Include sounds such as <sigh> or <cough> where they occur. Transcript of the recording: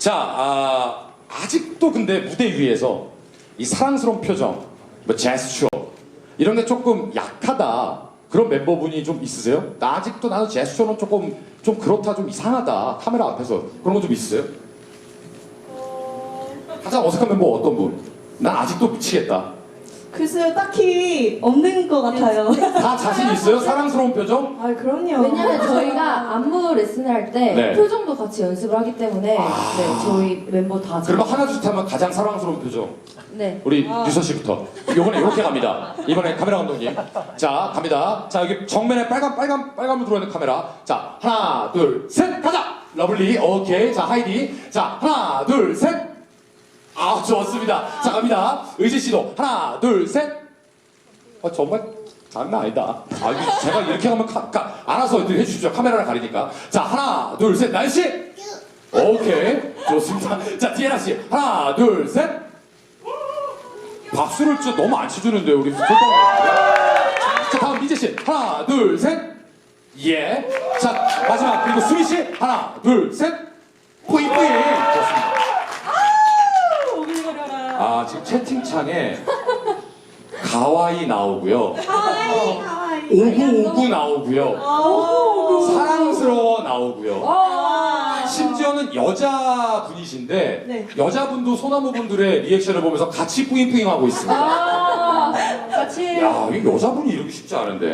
자, 아, 아직도 근데 무대 위에서 이 사랑스러운 표정, 뭐 제스처 이런 게 조금 약하다. 그런 멤버분이 좀 있으세요? 나 아직도 나는 제스처는 조금 좀 그렇다, 좀 이상하다. 카메라 앞에서 그런 거 좀 있으세요? 가장 어색한 멤버 어떤 분? 난 아직도 미치겠다. 글쎄요, 딱히 없는 것 같아요. <laughs> 다 자신 있어요? 사랑스러운 표정? 아, 그럼요. 왜냐면 저희가 안무 레슨을 할 때 네. 표정도 같이 연습을 하기 때문에 아. 네, 저희 멤버 다 그러면 잘- 하나 둘셋 하면 가장 사랑스러운 표정. 네. 우리 아. 유서 씨부터. 이번에 이렇게 갑니다. 이번에 카메라 감독님. 자, 갑니다. 자, 여기 정면에 빨간, 빨간, 빨간불 들어있는 카메라. 자, 하나, 둘, 셋, 가자! 러블리, 오케이. 자, 하이디. 자, 하나, 둘, 셋. 아, 좋습니다. 자, 갑니다. 의지 씨도. 하나, 둘, 셋. 아, 정말 장난 아니다. 아, 이거 제가 이렇게 하면 카, 카, 알아서 해주십시오. 카메라를 가리니까. 자, 하나, 둘, 셋. 날씨. 오케이. 좋습니다. 자, 디에나 씨. 하나, 둘, 셋. 박수를 진짜 너무 안 쳐주는데 우리 소통. 자 다음 미재 씨 하나 둘 셋. 예. 자 마지막 그리고 수미 씨 하나 둘 셋. 뿌이 뿌이. 좋습니다. 오글거려라. 아 지금 채팅창에 가와이 나오고요. 하와이, 하와이. 오구 오구 나오고요. 오, 사랑스러워 나오고요. 와. 심지어는 여자분이신데 네. 여자분도 소나무 분들의 리액션을 보면서 같이 뿌잉뿌잉 하고 있습니다. 아, 같이 야, 이 여자분이 이러기 쉽지 않은데.